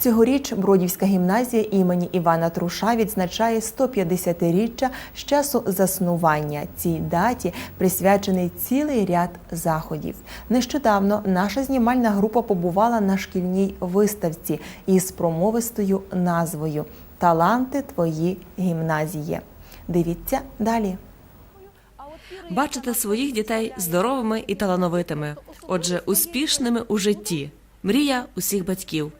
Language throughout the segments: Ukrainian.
Цьогоріч Бродівська гімназія імені Івана Труша відзначає 150-річчя з часу заснування. Цій даті присвячений цілий ряд заходів. Нещодавно наша знімальна група побувала на шкільній виставці із промовистою назвою Таланти твої гімназії. Дивіться далі. Бачити своїх дітей здоровими і талановитими, отже, успішними у житті. Мрія усіх батьків.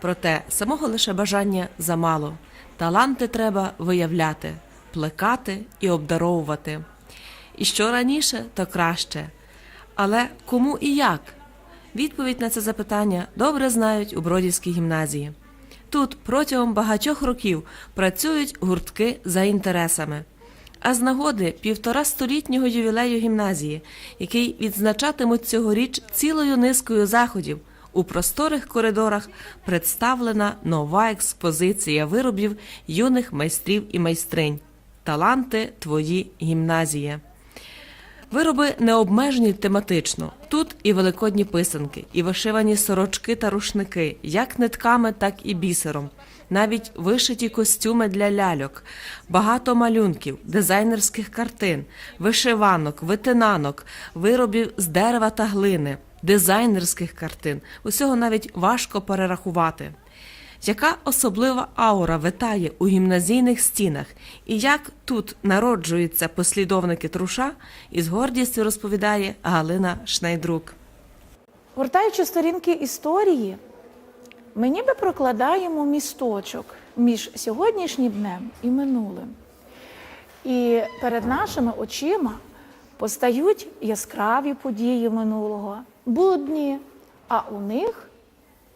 Проте самого лише бажання замало. Таланти треба виявляти, плекати і обдаровувати. І що раніше, то краще. Але кому і як? Відповідь на це запитання добре знають у Бродівській гімназії. Тут протягом багатьох років працюють гуртки за інтересами. А з нагоди півтора столітнього ювілею гімназії, який відзначатимуть цьогоріч цілою низкою заходів, у просторих коридорах представлена нова експозиція виробів юних майстрів і майстринь. Таланти твої гімназії. Вироби не обмежені тематично. Тут і великодні писанки, і вишивані сорочки та рушники, як нитками, так і бісером. Навіть вишиті костюми для ляльок, багато малюнків, дизайнерських картин, вишиванок, витинанок, виробів з дерева та глини, дизайнерських картин. Усього навіть важко перерахувати. Яка особлива аура витає у гімназійних стінах, і як тут народжуються послідовники труша, із гордістю розповідає Галина Шнайдрук. Гортаючи сторінки історії, ми ніби прокладаємо місточок між сьогоднішнім днем і минулим. І перед нашими очима постають яскраві події минулого, будні, а у них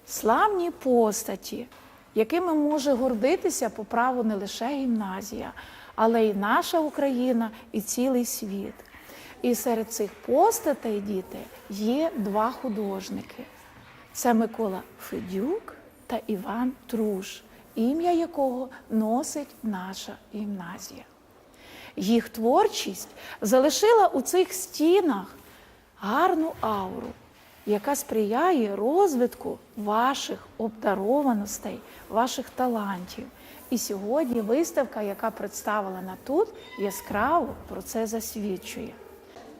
славні постаті, якими може гордитися по праву не лише гімназія, але й наша Україна і цілий світ. І серед цих постатей, діти, є два художники. Це Микола Федюк та Іван Труш, ім'я якого носить наша гімназія. Їх творчість залишила у цих стінах гарну ауру, яка сприяє розвитку ваших обдарованостей, ваших талантів. І сьогодні виставка, яка представлена тут, яскраво про це засвідчує.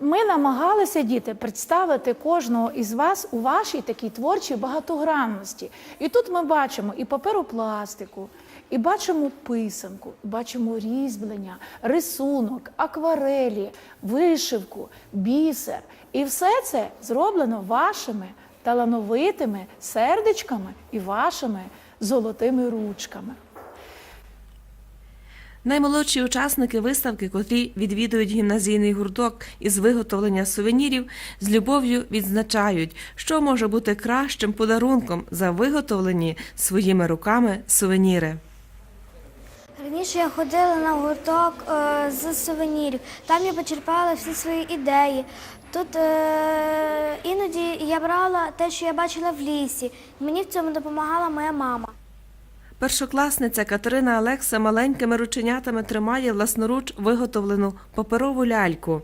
Ми намагалися діти представити кожного із вас у вашій такій творчій багатогранності. І тут ми бачимо і паперопластику, і бачимо писанку, бачимо різьблення, рисунок, акварелі, вишивку, бісер. І все це зроблено вашими талановитими сердечками і вашими золотими ручками. Наймолодші учасники виставки, котрі відвідують гімназійний гурток із виготовлення сувенірів, з любов'ю відзначають, що може бути кращим подарунком за виготовлені своїми руками сувеніри. Раніше я ходила на гурток е, з сувенірів. Там я почерпала всі свої ідеї. Тут е, іноді я брала те, що я бачила в лісі. Мені в цьому допомагала моя мама. Першокласниця Катерина Олекса маленькими рученятами тримає власноруч виготовлену паперову ляльку,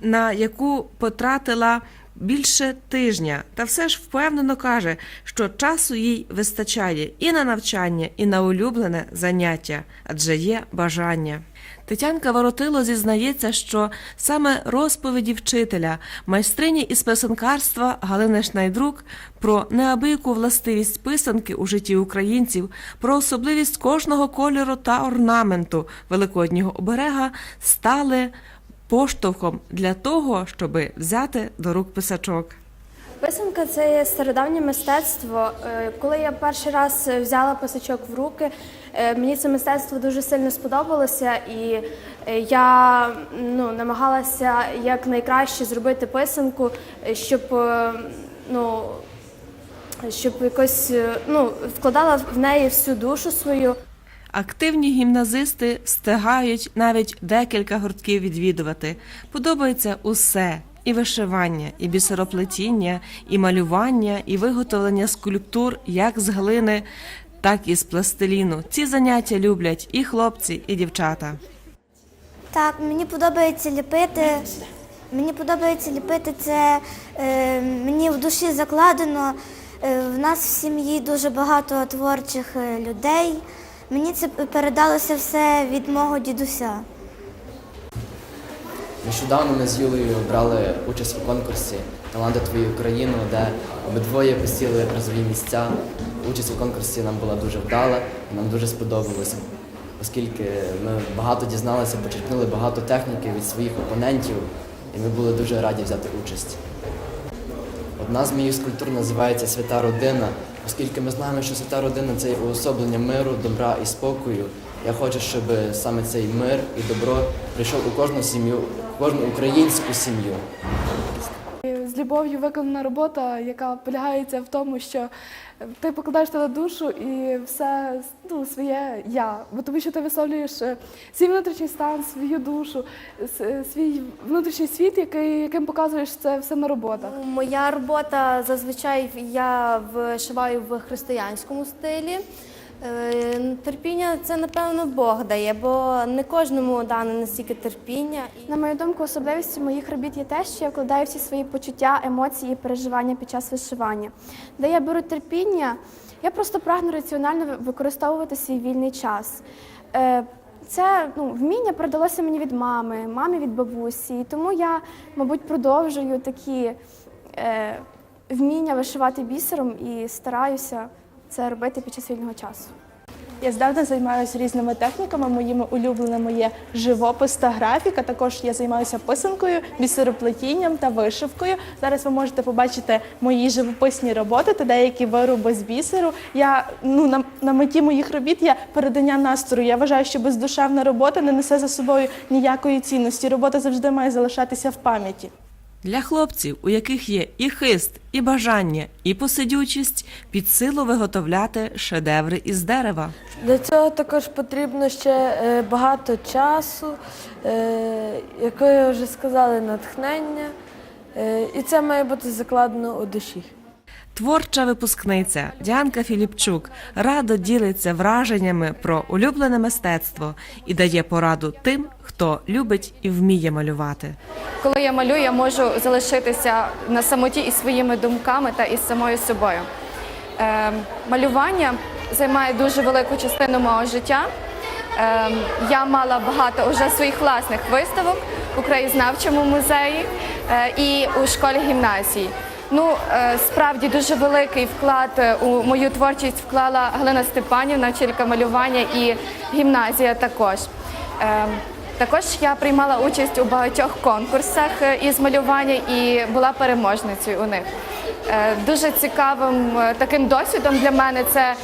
на яку потратила більше тижня, та все ж впевнено каже, що часу їй вистачає і на навчання, і на улюблене заняття, адже є бажання. Тетянка Воротило зізнається, що саме розповіді вчителя, майстрині із писанкарства Галини Шнайдрук про неабияку властивість писанки у житті українців, про особливість кожного кольору та орнаменту великоднього оберега стали поштовхом для того, щоб взяти до рук писачок. Писанка це є стародавнє мистецтво. Е, Коли я перший раз взяла писачок в руки, е, мені це мистецтво дуже сильно сподобалося, і е, я ну, намагалася якнайкраще зробити писанку, щоб, ну, щоб якось ну, вкладала в неї всю душу свою. Активні гімназисти встигають навіть декілька гуртків відвідувати. Подобається усе. І вишивання, і бісероплетіння, і малювання, і виготовлення скульптур як з глини, так і з пластиліну. Ці заняття люблять і хлопці, і дівчата. Так, мені подобається ліпити. Мені подобається ліпити це. Е, мені в душі закладено Е, В нас в сім'ї дуже багато творчих е, людей. Мені це передалося все від мого дідуся. Нещодавно ми з Юлею брали участь у конкурсі Таланти твою Україну, де обидвоє посіли призові місця. Участь у конкурсі нам була дуже вдала, нам дуже сподобалося, оскільки ми багато дізналися, почерпнули багато техніки від своїх опонентів, і ми були дуже раді взяти участь. Одна з моїх скульптур називається Свята родина, оскільки ми знаємо, що свята родина це уособлення миру, добра і спокою. Я хочу, щоб саме цей мир і добро прийшов у кожну сім'ю, кожну українську сім'ю. Любов'ю виконана робота, яка полягається в тому, що ти покладаєш туди душу і все ну, своє я. Бо тому що ти висловлюєш е, свій внутрішній стан, свою душу, е, свій внутрішній світ, який, яким показуєш це все на роботах. Моя робота зазвичай я вишиваю в християнському стилі. Е, Терпіння це напевно Бог дає, бо не кожному дане настільки терпіння. На мою думку, особливістю моїх робіт є те, що я вкладаю всі свої почуття, емоції і переживання під час вишивання. Де я беру терпіння, я просто прагну раціонально використовувати свій вільний час. Е, Це ну, вміння передалося мені від мами, мамі від бабусі. І тому я, мабуть, продовжую такі е, вміння вишивати бісером і стараюся це робити під час вільного часу. Я здавна займаюся різними техніками. Моїми улюбленими є живопис та графіка. Також я займаюся писанкою, бісероплетінням та вишивкою. Зараз ви можете побачити мої живописні роботи та деякі вироби з бісеру. Я ну на, на меті моїх робіт є передання настрою. Я вважаю, що бездушевна робота не несе за собою ніякої цінності. Робота завжди має залишатися в пам'яті. Для хлопців, у яких є і хист, і бажання, і посидючість, під силу виготовляти шедеври із дерева. Для цього також потрібно ще е, багато часу, е, як вже сказали, натхнення. Е, І це має бути закладено у душі. Творча випускниця Діанка Філіпчук радо ділиться враженнями про улюблене мистецтво і дає пораду тим, хто любить і вміє малювати. Коли я малюю, я можу залишитися на самоті із своїми думками та із самою собою. Е, малювання займає дуже велику частину мого життя. Е, я мала багато вже своїх власних виставок у краєзнавчому музеї е, і у школі гімназії. Ну, е, справді дуже великий вклад е, у мою творчість вклала Галина Степанівна, вчителька малювання і гімназія також. Е, також я приймала участь у багатьох конкурсах із малювання і була переможницею у них. Дуже цікавим таким досвідом для мене це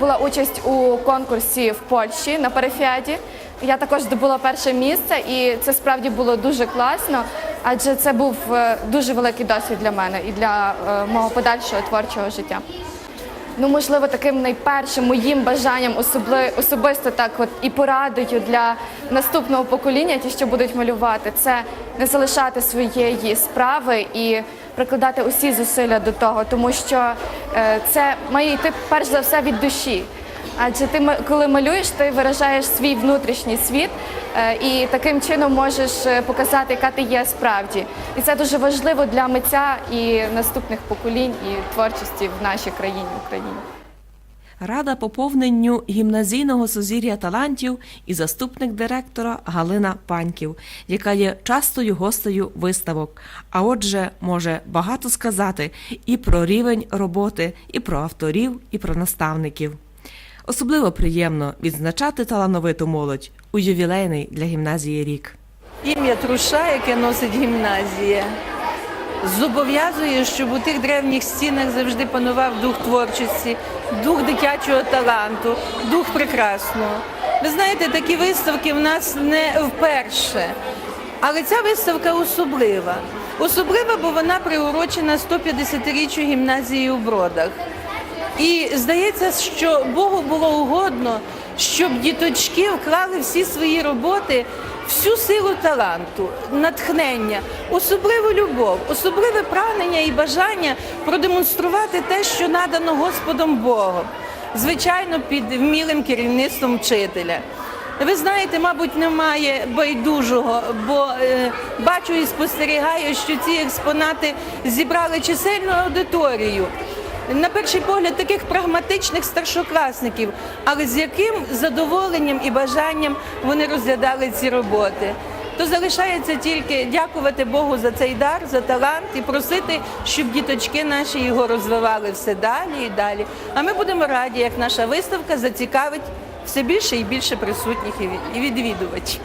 була участь у конкурсі в Польщі на Парафіаді. Я також здобула перше місце, і це справді було дуже класно, адже це був е, дуже великий досвід для мене і для е, мого подальшого творчого життя. Ну, можливо, таким найпершим моїм бажанням особли, особисто так от і порадою для наступного покоління, ті, що будуть малювати, це не залишати своєї справи і прикладати усі зусилля до того, тому що е, це має йти перш за все від душі. Адже ти коли малюєш, ти виражаєш свій внутрішній світ е, і таким чином можеш е, показати, яка ти є справді. І це дуже важливо для митця і наступних поколінь і творчості в нашій країні Україні. Рада поповненню гімназійного сузір'я талантів і заступник директора Галина Паньків, яка є частою гостею виставок. А отже, може багато сказати і про рівень роботи, і про авторів, і про наставників. Особливо приємно відзначати талановиту молодь у ювілейний для гімназії рік. Ім'я Труша, яке носить гімназія, зобов'язує, щоб у тих древніх стінах завжди панував дух творчості, дух дитячого таланту, дух прекрасного. Ви знаєте, такі виставки в нас не вперше. Але ця виставка особлива. Особлива, бо вона приурочена 150-річчю гімназії у Бродах. І здається, що Богу було угодно, щоб діточки вклали всі свої роботи, всю силу таланту, натхнення, особливу любов, особливе прагнення і бажання продемонструвати те, що надано Господом Богом, звичайно, під вмілим керівництвом вчителя. Ви знаєте, мабуть, немає байдужого, бо е, бачу і спостерігаю, що ці експонати зібрали чисельну аудиторію. На перший погляд, таких прагматичних старшокласників, але з яким задоволенням і бажанням вони розглядали ці роботи. То залишається тільки дякувати Богу за цей дар, за талант і просити, щоб діточки наші його розвивали все далі і далі. А ми будемо раді, як наша виставка зацікавить все більше і більше присутніх і відвідувачів.